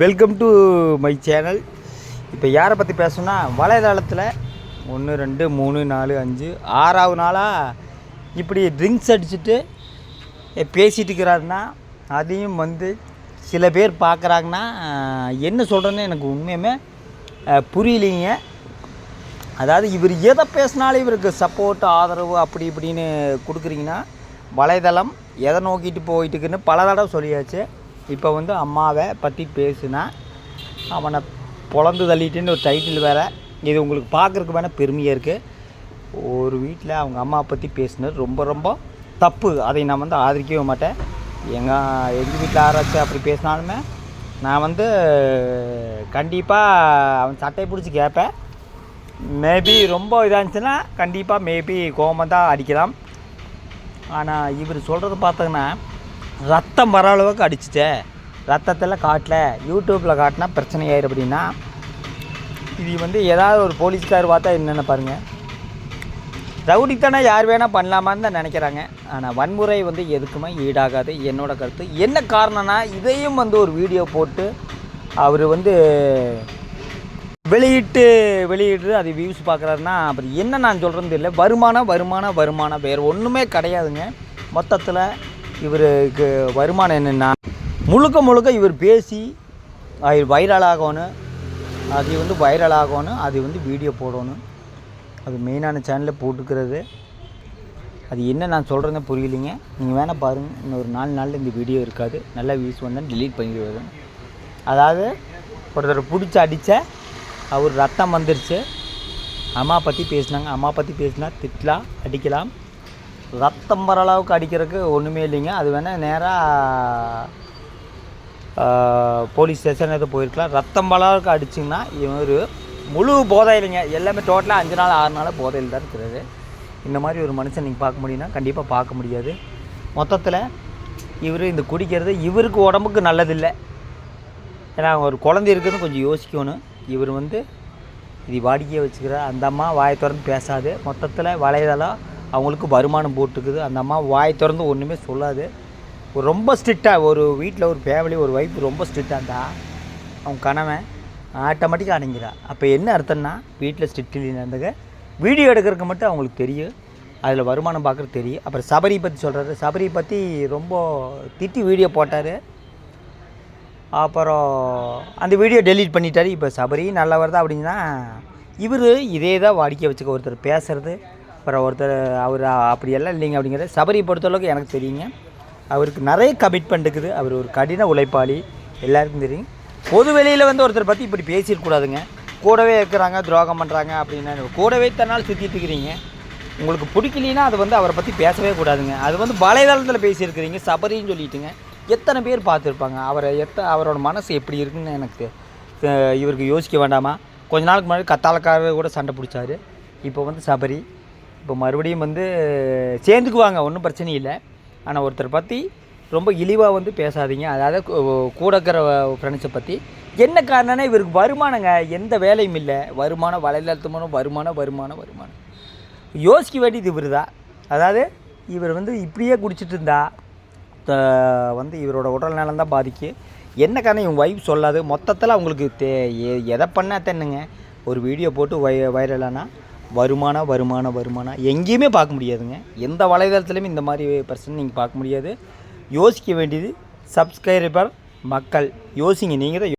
Welcome to my channel இப்போ யாரை பற்றி பேசணும்னா வலைதளத்தில் ஒன்று ரெண்டு மூணு நாலு அஞ்சு ஆறாவது நாளாக இப்படி ட்ரிங்க்ஸ் அடிச்சுட்டு பேசிகிட்டு இருக்கிறாருன்னா அதையும் வந்து சில பேர் பார்க்குறாங்கன்னா என்ன சொல்கிறேன்னு எனக்கு உண்மையுமே புரியலிங்க புரியலைங்க. அதாவது இவர் எதை பேசினாலும் இவருக்கு சப்போர்ட் ஆதரவு அப்படி இப்படின்னு கொடுக்குறீங்கன்னா வலைதளம் எதை நோக்கிட்டு போயிட்டுக்குன்னு பல தடவை சொல்லியாச்சு. இப்போ வந்து அம்மாவை பற்றி பேசுனா அவனை பொழந்து தள்ளிட்டுன்னு ஒரு டைட்டில் வேறு. இது உங்களுக்கு பார்க்குறக்கு வேணால் பெருமையாக இருக்குது ஒரு வீட்டில் அவங்க அம்மா பற்றி பேசுனது ரொம்ப ரொம்ப தப்பு. அதை நான் வந்து ஆதரிக்கவே மாட்டேன். எங்கள் எங்கள் வீட்டில் யாராச்சும் அப்படி பேசினாலுமே நான் வந்து கண்டிப்பாக அவன் சட்டையை பிடிச்சி கேட்பேன். மேபி ரொம்ப இதாக இருந்துச்சுன்னா கண்டிப்பாக மேபி கோபம் தான் அடிக்கலாம். ஆனால் இவர் சொல்கிறத பார்த்தோங்கன்னா ரத்தம் வர அளவுக்கு அடிச்சிட்டே. ரத்தத்தில் காட்டல யூடியூப்பில் காட்டினா பிரச்சனை ஆயிடும் அப்படின்னா இது வந்து ஏதாவது ஒரு போலீஸ்கார் பார்த்தா என்னென்ன பாருங்கள் ரவுடித்தனை யார் வேணால் பண்ணலாமான்னு தான் நினைக்கிறாங்க. ஆனால் வன்முறை வந்து எதுக்குமே ஈடாகாது. என்னோட கருத்து. என்ன காரணம்னா இதையும் வந்து ஒரு வீடியோ போட்டு அவர் வந்து வெளியிட்டு வெளியிட்டு அது வியூஸ் பார்க்குறாருன்னா அப்புறம் என்ன நான் சொல்கிறது தெரியல. வருமானம் வருமானம் வருமானம். வேறு ஒன்றுமே கிடையாதுங்க. மொத்தத்தில் இவருக்கு வருமானம் என்னென்னா முழுக்க முழுக்க இவர் பேசி அது வைரல் ஆகணும். அது வந்து வைரல் ஆகணும். அது வந்து வீடியோ போடணும். அது மெயினான சேனலில் போட்டுக்கிறது. அது என்ன நான் சொல்கிறேன்னு புரியலைங்க. நீங்கள் வேணால் பாருங்கள் இன்னொரு நாலு நாளில் இந்த வீடியோ இருக்காது. நல்லா வியூஸ் வந்தால் டிலீட் பண்ணிடுவது அதாவது ஒருத்தர் பிடிச்சி அடித்த அவர் ரத்தம் வந்துருச்சு. அம்மா பற்றி பேசினாங்க. அம்மா பற்றி பேசினா திட்டலாம் அடிக்கலாம். ரத்தம் வர அளவுக்கு அடிக்கிறதுக்கு ஒன்றுமே இல்லைங்க. அது வேணால் நேராக போலீஸ் ஸ்டேஷன் எதுவும் போயிருக்கலாம். ரத்தம் வர அளவுக்கு அடிச்சிங்கன்னா இவர் முழு போதையிலைங்க. எல்லாமே டோட்டலாக அஞ்சு நாள் ஆறு நாள் போதையில் தான் இருக்கிறது இந்த மாதிரி ஒரு மனுஷன் நீங்கள் பார்க்க முடியும்னா கண்டிப்பாக பார்க்க முடியாது. மொத்தத்தில் இவர் இந்த குடிக்கிறது இவருக்கு உடம்புக்கு நல்லதில்லை. ஏன்னா ஒரு குழந்தை இருக்குதுன்னு கொஞ்சம் யோசிக்கணும். இவர் வந்து இது வாடிக்கையை வச்சுக்கிறார். அந்த அம்மா வாயை திறந்து பேசாது. மொத்தத்தில் வளையதெல்லாம் அவங்களுக்கு வருமானம் போட்டுக்குது. அந்த அம்மா வாய் திறந்து ஒன்றுமே சொல்லாது. ஒரு ரொம்ப ஸ்ட்ரிக்டாக ஒரு வீட்டில் ஒரு ஃபேமிலி ஒரு ஒய்ஃப் ரொம்ப ஸ்ட்ரிக்டாக இருந்தால் அவங்க கணவன் ஆட்டோமேட்டிக்காக அடங்கிறா அப்போ என்ன அர்த்தம்னா வீட்டில் ஸ்ட்ரிக்ட் இல்லைனாங்க வீடியோ எடுக்கிறதுக்கு மட்டும் அவங்களுக்கு தெரியும். அதில் வருமானம் பார்க்குறது தெரியும். அப்புறம் சபரி பற்றி சொல்கிறாரு சபரி பற்றி ரொம்ப திட்டி வீடியோ போட்டார். அப்புறம் அந்த வீடியோ டெலீட் பண்ணிட்டாரு. இப்போ சபரி நல்லவர் தான் அப்படின்னா இவர் இதே தான் வாடிக்கை வச்சுக்க ஒருத்தர் பேசுகிறது அப்புறம் ஒருத்தர் அவர் அப்படியெல்லாம் இல்லைங்க அப்படிங்கிறது சபரி பொறுத்தளவுக்கு எனக்கு தெரியுங்க. அவருக்கு நிறைய கமிட்மெண்ட் இருக்குது. அவர் ஒரு கடின உழைப்பாளி. எல்லாருக்கும் தெரியும். பொது வெளியில் வந்து ஒருத்தர் பற்றி இப்படி பேசியிருக்கூடாதுங்க கூடவே இருக்கிறாங்க துரோகம் பண்ணுறாங்க அப்படின்னா. கூடவே தன்னால் சுற்றிட்டு இருக்கிறீங்க. உங்களுக்கு பிடிக்கலைன்னா அது வந்து அவரை பற்றி பேசவே கூடாதுங்க. அது வந்து வலைதளத்தில் பேசியிருக்கிறீங்க சபரின்னு சொல்லிட்டுங்க. எத்தனை பேர் பார்த்துருப்பாங்க? அவரை எத்த அவரோட மனசு எப்படி இருக்குன்னு எனக்கு இவருக்கு யோசிக்க வேண்டாமா? கொஞ்ச நாளுக்கு முன்னாடி கத்தாலக்காரர் கூட சண்டை பிடிச்சாரு. இப்போ வந்து சபரி. இப்போ மறுபடியும் வந்து சேர்ந்துக்குவாங்க ஒன்றும் பிரச்சனை இல்லை. ஆனால் ஒருத்தர் பற்றி ரொம்ப இழிவாக வந்து பேசாதீங்க. அதாவது கூட இருக்கிற ஃப்ரெண்ட்ஸை பற்றி என்ன காரணம்னா இவருக்கு வருமானங்க எந்த வேலையும் இல்லை. வருமானம் வலைதளத்து வருமானம் வருமானம் வருமானம். யோசிக்க வேண்டியது இவர் தான் அதாவது இவர் வந்து இப்படியே குடிச்சிட்டு இருந்தா த- வந்து இவரோட உடல் நலம் தான் பாதிக்கு. என்ன காரணம்? இவன் வைஃப் சொல்லாது. மொத்தத்தில் அவங்களுக்கு தே எ- எதை பண்ணா தென்னுங்க? ஒரு வீடியோ போட்டு வை வைரலானால் வருமானம் வருமானம் வருமானம் எங்கேயுமே பார்க்க முடியாதுங்க. எந்த வலைதளத்துலையுமே இந்த மாதிரி பர்சன் நீங்கள் பார்க்க முடியாது. யோசிக்க வேண்டியது சப்ஸ்கிரைபர் மக்கள். யோசிங்க நீங்கள் தான்